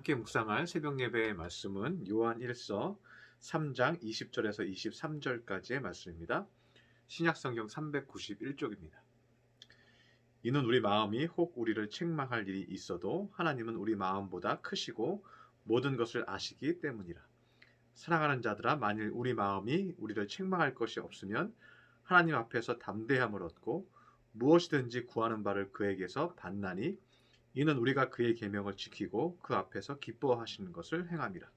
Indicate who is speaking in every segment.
Speaker 1: 함께 묵상할 새벽 예배의 말씀은 요한 1서 3장 20절에서 23절까지의 말씀입니다. 신약 성경 391쪽입니다. 이는 우리 마음이 혹 우리를 책망할 일이 있어도 하나님은 우리 마음보다 크시고 모든 것을 아시기 때문이라. 사랑하는 자들아 만일 우리 마음이 우리를 책망할 것이 없으면 하나님 앞에서 담대함을 얻고 무엇이든지 구하는 바를 그에게서 받나니 이는 우리가 그의 계명을 지키고 그 앞에서 기뻐하시는 것을 행함이라.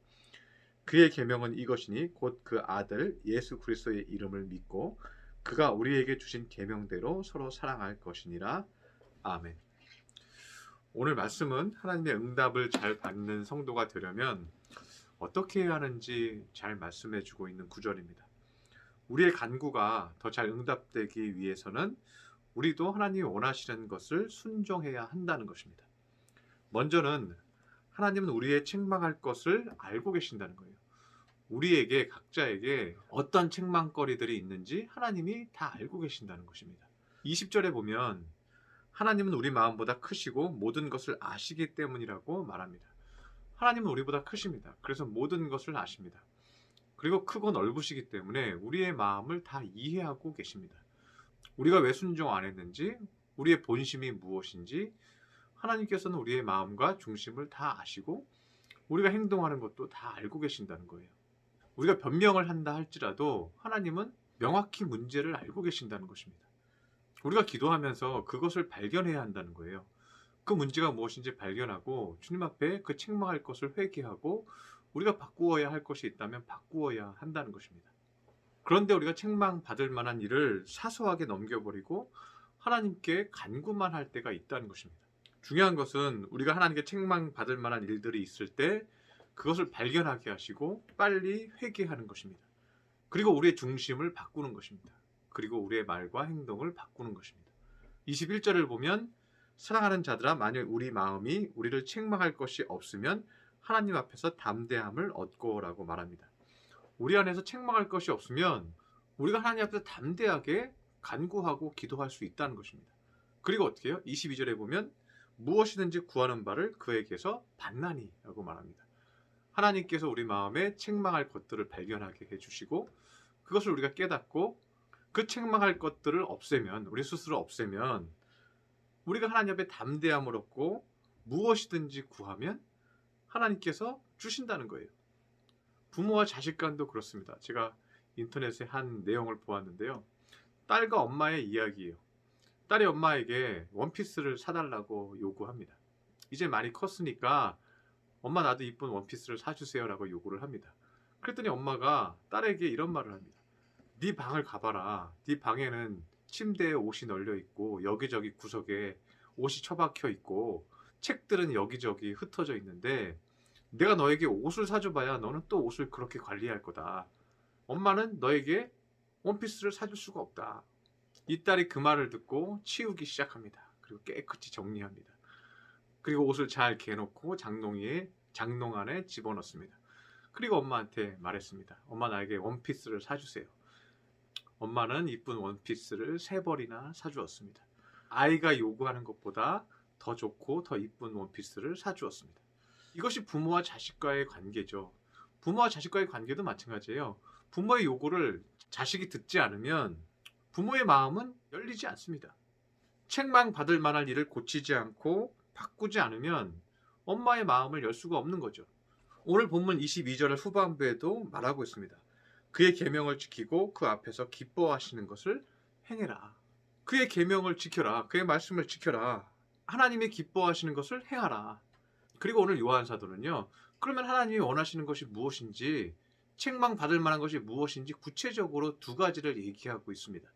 Speaker 1: 그의 계명은 이것이니 곧 그 아들 예수 그리스도의 이름을 믿고 그가 우리에게 주신 계명대로 서로 사랑할 것이니라. 아멘. 오늘 말씀은 하나님의 응답을 잘 받는 성도가 되려면 어떻게 해야 하는지 잘 말씀해 주고 있는 구절입니다. 우리의 간구가 더 잘 응답되기 위해서는 우리도 하나님이 원하시는 것을 순종해야 한다는 것입니다. 먼저는 하나님은 우리의 책망할 것을 알고 계신다는 거예요. 우리에게 각자에게 어떤 책망거리들이 있는지 하나님이 다 알고 계신다는 것입니다. 20절에 보면 하나님은 우리 마음보다 크시고 모든 것을 아시기 때문이라고 말합니다. 하나님은 우리보다 크십니다. 그래서 모든 것을 아십니다. 그리고 크고 넓으시기 때문에 우리의 마음을 다 이해하고 계십니다. 우리가 왜 순종 안 했는지, 우리의 본심이 무엇인지, 하나님께서는 우리의 마음과 중심을 다 아시고, 우리가 행동하는 것도 다 알고 계신다는 거예요. 우리가 변명을 한다 할지라도 하나님은 명확히 문제를 알고 계신다는 것입니다. 우리가 기도하면서 그것을 발견해야 한다는 거예요. 그 문제가 무엇인지 발견하고 주님 앞에 그 책망할 것을 회개하고 우리가 바꾸어야 할 것이 있다면 바꾸어야 한다는 것입니다. 그런데 우리가 책망 받을 만한 일을 사소하게 넘겨버리고 하나님께 간구만 할 때가 있다는 것입니다. 중요한 것은 우리가 하나님께 책망 받을 만한 일들이 있을 때 그것을 발견하게 하시고 빨리 회개하는 것입니다. 그리고 우리의 중심을 바꾸는 것입니다. 그리고 우리의 말과 행동을 바꾸는 것입니다. 21절을 보면 사랑하는 자들아 만일 우리 마음이 우리를 책망할 것이 없으면 하나님 앞에서 담대함을 얻고라고 말합니다. 우리 안에서 책망할 것이 없으면 우리가 하나님 앞에서 담대하게 간구하고 기도할 수 있다는 것입니다. 그리고 어떻게 해요? 22절에 보면 무엇이든지 구하는 바를 그에게서 받나니라고 말합니다. 하나님께서 우리 마음에 책망할 것들을 발견하게 해주시고 그것을 우리가 깨닫고 그 책망할 것들을 없애면 우리 스스로 없애면 우리가 하나님 앞에 담대함을 얻고 무엇이든지 구하면 하나님께서 주신다는 거예요. 부모와 자식 간도 그렇습니다. 제가 인터넷에 한 내용을 보았는데요. 딸과 엄마의 이야기예요. 딸이 엄마에게 원피스를 사달라고 요구합니다. 이제 많이 컸으니까 엄마 나도 이쁜 원피스를 사주세요라고 요구를 합니다. 그랬더니 엄마가 딸에게 이런 말을 합니다. 네 방을 가봐라. 네 방에는 침대에 옷이 널려 있고 여기저기 구석에 옷이 처박혀 있고 책들은 여기저기 흩어져 있는데 내가 너에게 옷을 사줘봐야 너는 또 옷을 그렇게 관리할 거다. 엄마는 너에게 원피스를 사줄 수가 없다. 이 딸이 그 말을 듣고 치우기 시작합니다. 그리고 깨끗이 정리합니다. 그리고 옷을 잘 개놓고 장롱에 장롱 안에 집어넣습니다. 그리고 엄마한테 말했습니다. 엄마 나에게 원피스를 사주세요. 엄마는 이쁜 원피스를 세 벌이나 사주었습니다. 아이가 요구하는 것보다 더 좋고 더 이쁜 원피스를 사주었습니다. 이것이 부모와 자식과의 관계죠. 부모와 자식과의 관계도 마찬가지예요. 부모의 요구를 자식이 듣지 않으면 부모의 마음은 열리지 않습니다. 책망 받을 만한 일을 고치지 않고 바꾸지 않으면 엄마의 마음을 열 수가 없는 거죠. 오늘 본문 22절 후반부에도 말하고 있습니다. 그의 계명을 지키고 그 앞에서 기뻐하시는 것을 행해라. 그의 계명을 지켜라. 그의 말씀을 지켜라. 하나님이 기뻐하시는 것을 행하라. 그리고 오늘 요한 사도는요. 그러면 하나님이 원하시는 것이 무엇인지 책망 받을 만한 것이 무엇인지 구체적으로 두 가지를 얘기하고 있습니다.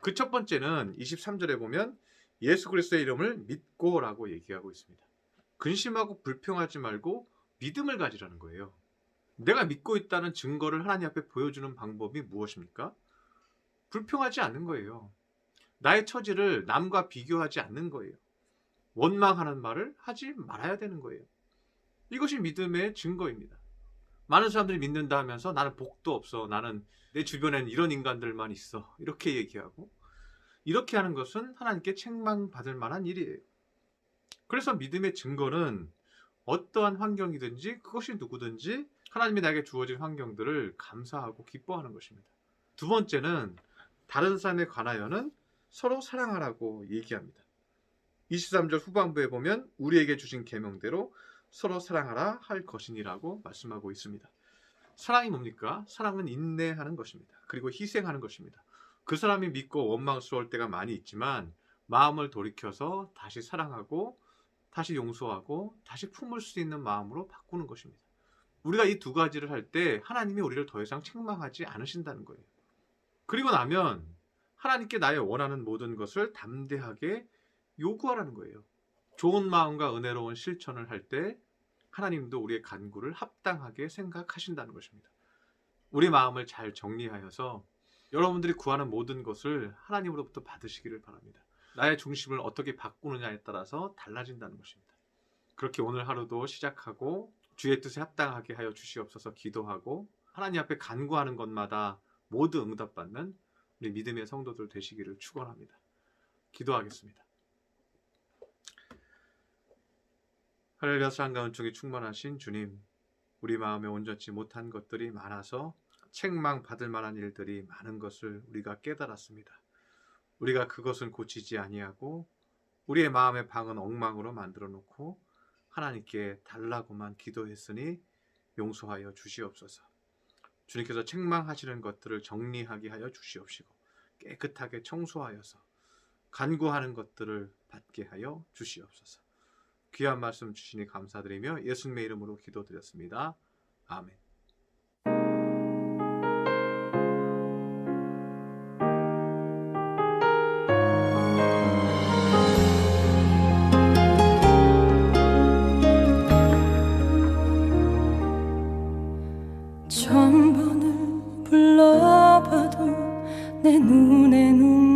Speaker 1: 그 첫 번째는 23절에 보면 예수 그리스도의 이름을 믿고라고 얘기하고 있습니다. 근심하고 불평하지 말고 믿음을 가지라는 거예요. 내가 믿고 있다는 증거를 하나님 앞에 보여주는 방법이 무엇입니까? 불평하지 않는 거예요. 나의 처지를 남과 비교하지 않는 거예요. 원망하는 말을 하지 말아야 되는 거예요. 이것이 믿음의 증거입니다. 많은 사람들이 믿는다 하면서 나는 복도 없어. 나는 내 주변엔 이런 인간들만 있어. 이렇게 얘기하고 이렇게 하는 것은 하나님께 책망받을 만한 일이에요. 그래서 믿음의 증거는 어떠한 환경이든지 그것이 누구든지 하나님이 나에게 주어진 환경들을 감사하고 기뻐하는 것입니다. 두 번째는 다른 사람에 관하여는 서로 사랑하라고 얘기합니다. 23절 후반부에 보면 우리에게 주신 계명대로 서로 사랑하라 할 것이니라고 말씀하고 있습니다. 사랑이 뭡니까? 사랑은 인내하는 것입니다. 그리고 희생하는 것입니다. 그 사람이 믿고 원망스러울 때가 많이 있지만 마음을 돌이켜서 다시 사랑하고 다시 용서하고 다시 품을 수 있는 마음으로 바꾸는 것입니다. 우리가 이 두 가지를 할 때 하나님이 우리를 더 이상 책망하지 않으신다는 거예요. 그리고 나면 하나님께 나의 원하는 모든 것을 담대하게 요구하라는 거예요. 좋은 마음과 은혜로운 실천을 할 때 하나님도 우리의 간구를 합당하게 생각하신다는 것입니다. 우리 마음을 잘 정리하여서 여러분들이 구하는 모든 것을 하나님으로부터 받으시기를 바랍니다. 나의 중심을 어떻게 바꾸느냐에 따라서 달라진다는 것입니다. 그렇게 오늘 하루도 시작하고 주의 뜻에 합당하게 하여 주시옵소서 기도하고 하나님 앞에 간구하는 것마다 모두 응답받는 우리 믿음의 성도들 되시기를 축원합니다. 기도하겠습니다. 할렐루야 한가운 쪽에 충만하신 주님, 우리 마음에 온전치 못한 것들이 많아서 책망 받을 만한 일들이 많은 것을 우리가 깨달았습니다. 우리가 그것은 고치지 아니하고 우리의 마음의 방은 엉망으로 만들어 놓고 하나님께 달라고만 기도했으니 용서하여 주시옵소서. 주님께서 책망하시는 것들을 정리하게 하여 주시옵시고 깨끗하게 청소하여서 간구하는 것들을 받게 하여 주시옵소서. 귀한 말씀 주시니 감사드리며 예수님의 이름으로 기도드렸습니다. 아멘.
Speaker 2: 천번을 불러봐도 내 눈에 눈물이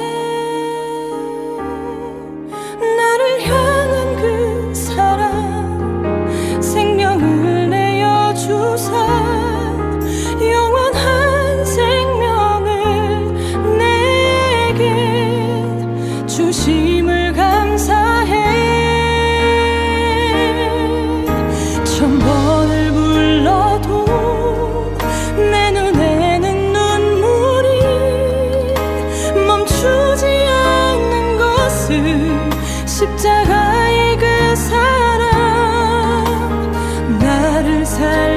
Speaker 2: turn